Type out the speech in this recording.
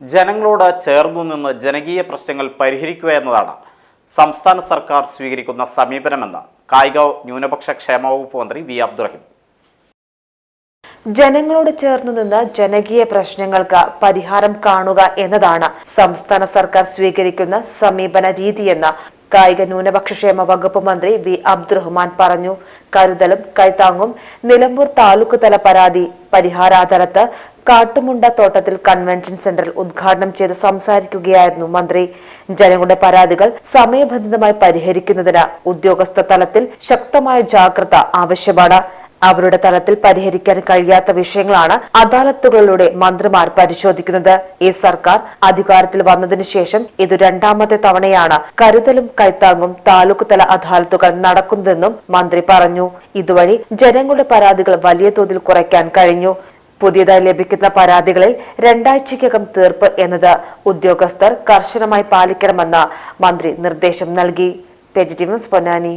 ജനങ്ങളോട് ചേർന്നു നിന്ന് ജനകീയ പ്രശ്നങ്ങൾ പരിഹരിക്കുക എന്നതാണ്. സംസ്ഥാന സർക്കാർ സ്വീകരിക്കുന്ന സമീപനമെന്ന് കായിക ന്യൂനപക്ഷ ക്ഷേമ വകുപ്പ് മന്ത്രി വി അബ്ദുറഹിം. ജനങ്ങളോട് ചേർന്നു നിന്ന് ജനകീയ പ്രശ്നങ്ങൾക്ക് പരിഹാരം കാണുക എന്നതാണ് സംസ്ഥാന സർക്കാർ സ്വീകരിക്കുന്ന സമീപന രീതിയെന്ന് കായിക ന്യൂനപക്ഷക്ഷേമ വകുപ്പ് മന്ത്രി വി. അബ്ദുറഹ്മാൻ പറഞ്ഞു. കരുതലും കൈത്താങ്ങും നിലമ്പൂർ താലൂക്ക് തല പരാതി പരിഹാരാതലത്ത് കാട്ടുമുണ്ട തോട്ടത്തിൽ കൺവെൻഷൻ സെന്ററിൽ ഉദ്ഘാടനം ചെയ്ത് സംസാരിക്കുകയായിരുന്നു മന്ത്രി. ജനങ്ങളുടെ പരാതികൾ സമയബന്ധിതമായി പരിഹരിക്കുന്നതിന് ഉദ്യോഗസ്ഥ തലത്തിൽ ശക്തമായ ജാഗ്രത ആവശ്യമാണ്. അവരുടെ തലത്തിൽ പരിഹരിക്കാൻ കഴിയാത്ത വിഷയങ്ങളാണ് അദാലത്തുകളിലൂടെ മന്ത്രിമാർ പരിശോധിക്കുന്നത്. ഈ സർക്കാർ അധികാരത്തിൽ വന്നതിനു ശേഷം ഇത് രണ്ടാമത്തെ തവണയാണ് കരുതലും കൈത്താങ്ങും താലൂക്ക് തല അദാലത്തുകൾ നടക്കുന്നതെന്നും മന്ത്രി പറഞ്ഞു. ഇതുവഴി ജനങ്ങളുടെ പരാതികൾ വലിയ തോതിൽ കുറയ്ക്കാൻ കഴിഞ്ഞു. പുതിയതായി ലഭിക്കുന്ന പരാതികളിൽ രണ്ടാഴ്ചയ്ക്കകം തീർപ്പ് എന്നത് ഉദ്യോഗസ്ഥർ കർശനമായി പാലിക്കണമെന്ന് മന്ത്രി നിർദ്ദേശം നൽകി. പൊന്നാനി.